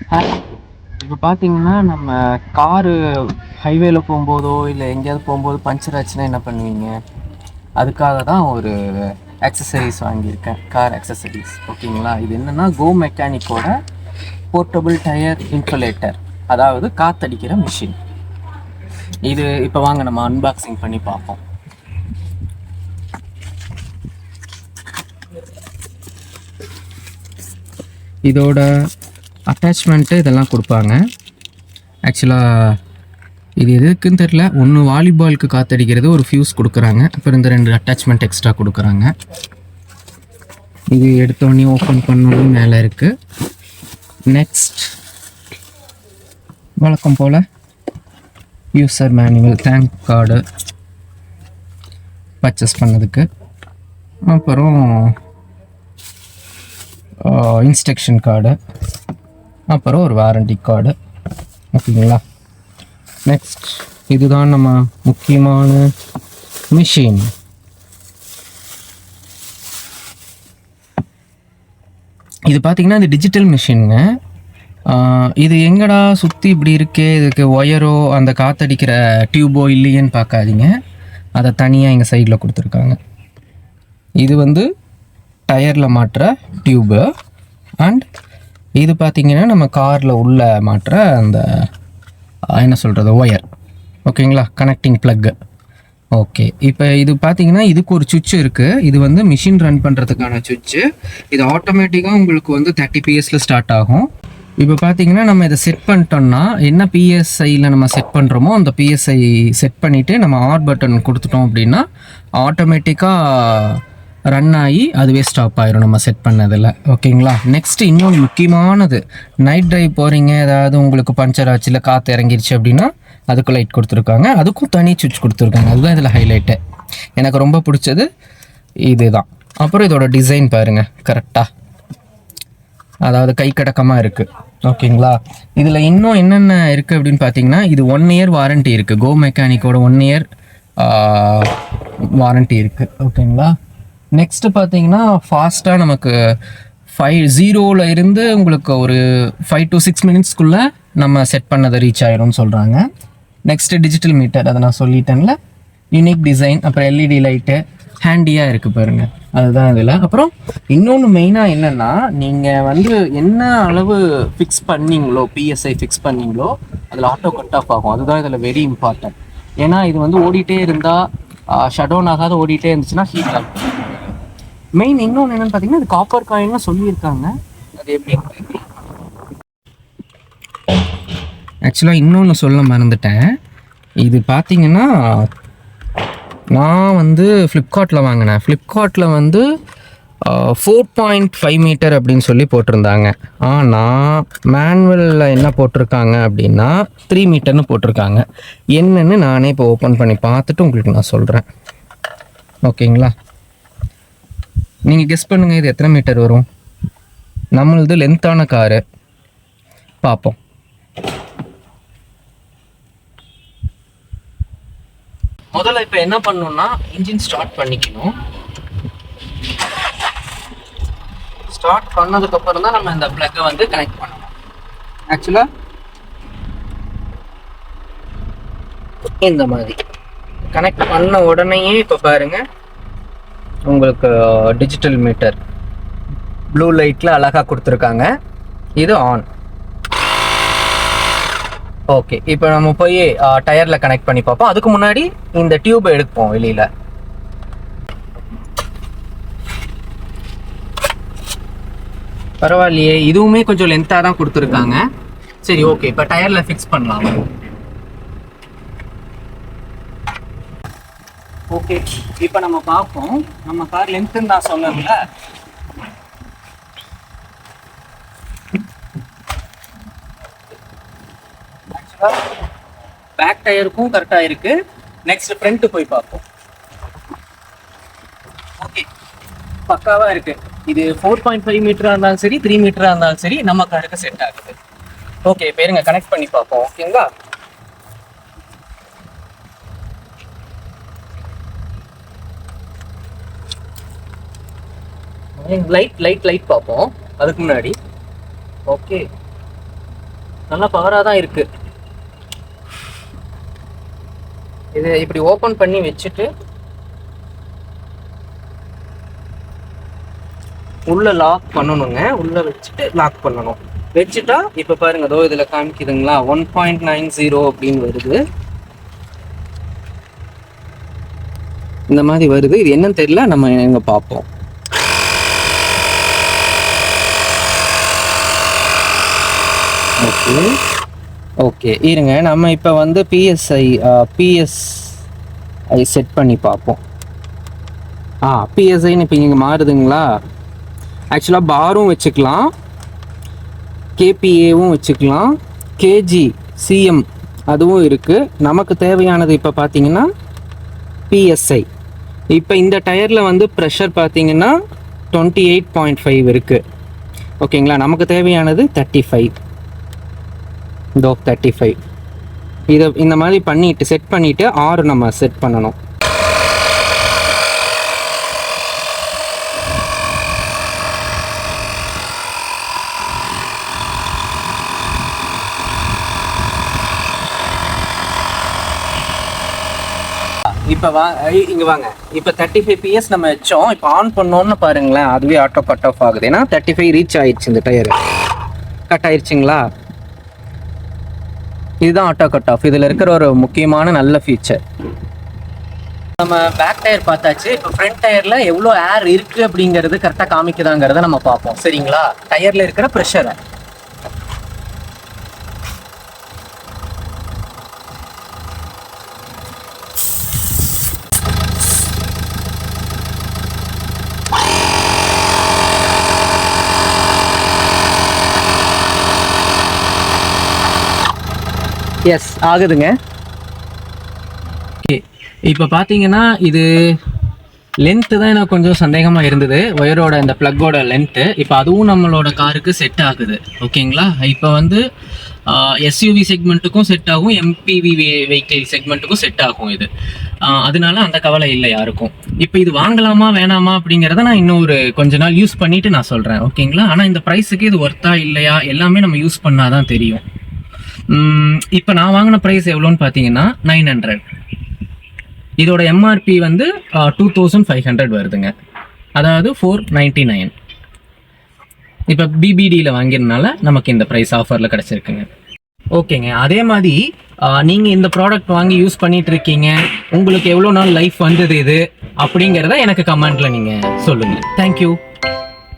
இப்போ பார்த்தீங்கன்னா நம்ம காரு ஹைவேல போகும்போதோ இல்லை எங்கேயாவது போகும்போது பஞ்சர் ஆச்சுன்னா என்ன பண்ணுவீங்க? அதுக்காக தான் ஒரு அக்சசரிஸ் வாங்கியிருக்கேன். கார் அக்சசரிஸ் ஓகேங்களா? இது என்னென்னா கோ மெக்கானிக்கோட போர்ட்டபுள் டயர் இன்சுலேட்டர் அதாவது காத்தடிக்கிற மிஷின் இது இப்போ வாங்க நம்ம அன்பாக்சிங் பண்ணி பார்ப்போம். இதோட அட்டாச்மெண்ட்டு இதெல்லாம் கொடுப்பாங்க. ஆக்சுவலாக இது எதுக்குன்னு தெரில ஒன்று வாலிபாலுக்கு காத்தடிக்கிறது ஒரு ஃபியூஸ் கொடுக்குறாங்க. அப்புறம் இந்த ரெண்டு அட்டாச்மெண்ட் எக்ஸ்ட்ரா கொடுக்குறாங்க. இது எடுத்தோடனே ஓப்பன் பண்ணணும் மேலே இருக்குது நெக்ஸ்ட் வழக்கம் போல் user manual thank card purchase பண்ணதுக்கு. அப்புறம் இன்ஸ்ட்ரக்ஷன் கார்டு அப்புறம் ஒரு வாரண்டி கார்டு ஓகேங்களா? நெக்ஸ்ட் இதுதான் நம்ம முக்கியமான மிஷின் இது பார்த்தீங்கன்னா இது டிஜிட்டல் மிஷினுங்க இது எங்கடா சுற்றி இப்படி இருக்கே? இதுக்கு ஒயரோ அந்த காத்தடிக்கிற டியூபோ இல்லையேன்னு பார்க்காதீங்க அதை தனியாக எங்கள் சைடில் கொடுத்துருக்காங்க. இது வந்து டயரில் மாட்டுற டியூபு அண்ட் இது பார்த்தீங்கன்னா நம்ம காரில் உள்ள மாட்டுற அந்த என்ன சொல்கிறது ஒயர். ஓகேங்களா? Connecting plug okay. இப்போ இது பார்த்தீங்கன்னா இதுக்கு ஒரு சுவிட்ச் இருக்குது இது வந்து மிஷின் ரன் பண்ணுறதுக்கான சுவிட்சு. இது ஆட்டோமேட்டிக்காக உங்களுக்கு வந்து தேர்ட்டி பிஎஸில் ஸ்டார்ட் ஆகும். இப்போ பார்த்தீங்கன்னா நம்ம இதை செட் பண்ணிட்டோம்னா என்ன பிஎஸ்ஐயில் நம்ம செட் பண்ணுறோமோ அந்த பிஎஸ்ஐ செட் பண்ணிவிட்டு நம்ம ஆர் பட்டன் கொடுத்துட்டோம் அப்படின்னா ஆட்டோமேட்டிக்காக ரன் ஆகி அதுவே ஸ்டாப் ஆயிரும். நம்ம செட் பண்ணதில். ஓகேங்களா நெக்ஸ்ட் இன்னொன்று முக்கியமானது. நைட் டிரைவ் போகிறீங்க ஏதாவது உங்களுக்கு பஞ்சர் ஆச்சு இல்லை காற்று இறங்கிருச்சு அப்படின்னா அதுக்கு லைட் கொடுத்துருக்காங்க. அதுக்கும் தனி சுவிட்ச் கொடுத்துருக்காங்க. அதுதான் இதில் ஹைலைட்டு எனக்கு ரொம்ப பிடிச்சது இதுதான். அப்புறம் இதோட டிசைன் பாருங்கள் கரெக்டாக அதாவது கை கடக்கமாக இருக்குது ஓகேங்களா இதில் இன்னும் என்னென்ன இருக்குது அப்படின்னு பார்த்தீங்கன்னா இது ஒன் இயர் வாரண்டி இருக்குது கோ மெக்கானிக்கோட ஒன் இயர் வாரண்ட்டி இருக்குது ஓகேங்களா நெக்ஸ்ட்டு பார்த்தீங்கன்னா ஃபாஸ்ட்டாக நமக்கு ஃபைவ் ஜீரோவில் இருந்து உங்களுக்கு ஒரு ஃபைவ் டு சிக்ஸ் மினிட்ஸ்க்குள்ளே நம்ம செட் பண்ணதை ரீச் ஆயிரும்னு சொல்கிறாங்க நெக்ஸ்ட்டு டிஜிட்டல் மீட்டர் அதை நான் சொல்லிட்டேன்ல. யூனிக் டிசைன் அப்புறம் எல்இடி லைட்டு ஹேண்டியாக இருக்குது பாருங்கள் அதுதான் இதில். அப்புறம் இன்னொன்று மெயினாக என்னென்னா நீங்கள் வந்து என்ன அளவு ஃபிக்ஸ் பண்ணீங்களோ பிஎஸ்ஐ ஃபிக்ஸ் பண்ணீங்களோ அதில் ஆட்டோ கட் ஆஃப் ஆகும். அதுதான் இதில் வெரி இம்பார்ட்டன்ட் ஏன்னா இது வந்து ஓடிட்டே இருந்தால் ஷடோன் ஆகாத ஓடிட்டே இருந்துச்சுன்னா ஹீட் ஆகும். மெயின் இன்னொன்று என்னன்னு பார்த்தீங்கன்னா இது காப்பர் காயின்னு சொல்லியிருக்காங்க. அது எப்படி? ஆக்சுவலாக இன்னொன்று சொல்ல மறந்துட்டேன். இது பார்த்தீங்கன்னா நான் வந்து ஃப்ளிப்கார்ட்டில் வாங்கினேன். ஃப்ளிப்கார்ட்டில் வந்து ஃபோர் பாயிண்ட் ஃபைவ் மீட்டர் அப்படின்னு சொல்லி போட்டிருந்தாங்க. ஆனால் மேனுவலில் என்ன போட்டிருக்காங்க அப்படின்னா த்ரீ மீட்டர்னு போட்டிருக்காங்க. என்னன்னு நானே இப்போ ஓப்பன் பண்ணி பார்த்துட்டு உங்களுக்கு நான் சொல்கிறேன் ஓகேங்களா? நீங்கள் கெஸ் பண்ணுங்கள் இது எத்தனை மீட்டர் வரும்? நம்மளது லென்த்தான காரு பார்ப்போம். முதல்ல இப்போ என்ன பண்ணணும்னா இன்ஜின் ஸ்டார்ட் பண்ணிக்கணும். ஸ்டார்ட் பண்ணதுக்கு அப்புறம் தான் நம்ம இந்த ப்ளக்கை வந்து கனெக்ட் பண்ணணும். ஆக்சுவலா இந்த மாதிரி. கனெக்ட் பண்ண உடனேயே இப்போ பாருங்க. உங்களுக்கு டிஜிட்டல் மீட்டர் ப்ளூ லைட்டில் அழகாக கொடுத்துருக்காங்க. இது ஆன் ஓகே இப்போ நம்ம போய் டயரில் கனெக்ட் பண்ணி பார்ப்போம். அதுக்கு முன்னாடி இந்த டியூபை எடுப்போம் வெளியில். பரவாயில்லையே இதுவுமே கொஞ்சம் லென்த்தாக தான் கொடுத்துருக்காங்க. சரி ஓகே இப்போ டயரில் ஃபிக்ஸ் பண்ணலாம். ஓகே இப்போ நம்ம பார்ப்போம். நம்ம கார் லென்த்துன்னு நான் சொன்னேன்ல. பேக் டயருக்கும் கரெக்டாக இருக்கு. நெக்ஸ்ட் ஃப்ரண்ட் போய் பார்ப்போம். ஓகே பக்காவாக இருக்கு. இது ஃபோர் பாயிண்ட் ஃபைவ் மீட்டராக இருந்தாலும் சரி த்ரீ மீட்டராக இருந்தாலும் சரி நம்ம காருக்கு செட் ஆகுது. ஓகே பேருங்க கனெக்ட் பண்ணி பார்ப்போம். ஓகேங்களா? லைட் லைட் லைட் பார்ப்போம். அதுக்கு முன்னாடி. ஓகே நல்லா பவராக தான் இருக்கு. இது இப்படி ஓப்பன் பண்ணி வச்சுட்டு உள்ள லாக் பண்ணணுங்க. உள்ள வச்சுட்டு லாக் பண்ணணும். வச்சுட்டா இப்போ பாருங்க அதோ இதுல காமிக்குதுங்களா? ஒன் பாயிண்ட் நைன் ஜீரோ அப்படின்னு வருது. இந்த மாதிரி வருது. இது என்னன்னு தெரியல. நம்ம எங்க பார்ப்போம். ஓகே ஓகே இருங்க. நம்ம இப்போ வந்து பிஎஸ்ஐ பிஎஸ்ஐ செட் பண்ணி பார்ப்போம். ஆ பிஎஸ்ஐன்னு இப்போ இங்கே மாறுதுங்களா? ஆக்சுவலாக பாரும் வச்சுக்கலாம். கேபிஏவும் வச்சுக்கலாம். கேஜி சிஎம் அதுவும் இருக்குது நமக்கு தேவையானது இப்போ பார்த்தீங்கன்னா பிஎஸ்ஐ இப்போ இந்த டயரில் வந்து ப்ரெஷர் பார்த்தீங்கன்னா டுவெண்ட்டி எயிட் பாயிண்ட் ஃபைவ் இருக்குது ஓகேங்களா நமக்கு தேவையானது தேர்ட்டி ஃபைவ் இதோ தேர்ட்டி ஃபைவ் இதை இந்த மாதிரி பண்ணிட்டு செட் பண்ணிவிட்டு ஆறு நம்ம செட் பண்ணணும். இப்போ வா இங்கே வாங்க. இப்போ தேர்ட்டி ஃபைவ் பிஎஸ் நம்ம வச்சோம். இப்போ ஆன் பண்ணோம்னு பாருங்களேன் அதுவே ஆட்டோ கட் ஆஃப் ஆகுது. ஏன்னா தேர்ட்டி ஃபைவ் ரீச் ஆயிடுச்சு இந்த டயர் கட் ஆயிடுச்சுங்களா இதுதான் ஆட்டோ கட் ஆஃப் இதில் இருக்கிற ஒரு முக்கியமான நல்ல ஃபீச்சர் நம்ம பேக் டயர் பார்த்தாச்சு. இப்போ ஃப்ரண்ட் டயரில் எவ்வளோ ஏர் இருக்குது அப்படிங்கிறது கரெக்டாக காமிக்குதாங்கிறத நம்ம பார்ப்போம். சரிங்களா? டயரில் இருக்கிற ப்ரெஷரை எஸ் ஆகுதுங்க. ஓகே இப்போ பார்த்தீங்கன்னா இது லென்த்து தான் எனக்கு கொஞ்சம் சந்தேகமாக இருந்தது. ஒயரோட இந்த ப்ளக்கோட லென்த்து இப்போ அதுவும் நம்மளோட காருக்கு செட் ஆகுது. ஓகேங்களா இப்போ வந்து எஸ்யூவி செக்மெண்ட்டுக்கும் செட் ஆகும் எம்பிவி வெஹிக்கிள் செக்மெண்ட்டுக்கும் செட் ஆகும் இது. அதனால அந்த கவலை இல்லை யாருக்கும். இப்போ இது வாங்கலாமா வேணாமா அப்படிங்கிறத நான் இன்னும் ஒரு கொஞ்ச நாள் யூஸ் பண்ணிட்டு நான் சொல்கிறேன் ஓகேங்களா ஆனால் இந்த ப்ரைஸுக்கு இது ஒர்த்தா இல்லையா? எல்லாமே நம்ம யூஸ் பண்ணாதான் தெரியும். இப்போ நான் வாங்கின ப்ரைஸ் எவ்வளோன்னு பார்த்தீங்கன்னா நைன் ஹண்ட்ரட் இதோட எம்ஆர்பி வந்து டூ தௌசண்ட் ஃபைவ் ஹண்ட்ரட் வருதுங்க. அதாவது ஃபோர் நைன்டி நைன் இப்போ பிபிடியில் வாங்கினால நமக்கு இந்த ப்ரைஸ் ஆஃபரில் கிடச்சிருக்குங்க. ஓகேங்க. அதே மாதிரி நீங்கள் இந்த ப்ராடக்ட் வாங்கி யூஸ் பண்ணிட்டு இருக்கீங்க. உங்களுக்கு எவ்வளோ நாள் லைஃப் வந்தது இது? அப்படிங்கிறத எனக்கு கமெண்ட்டில் நீங்கள் சொல்லுங்கள் தேங்க்யூ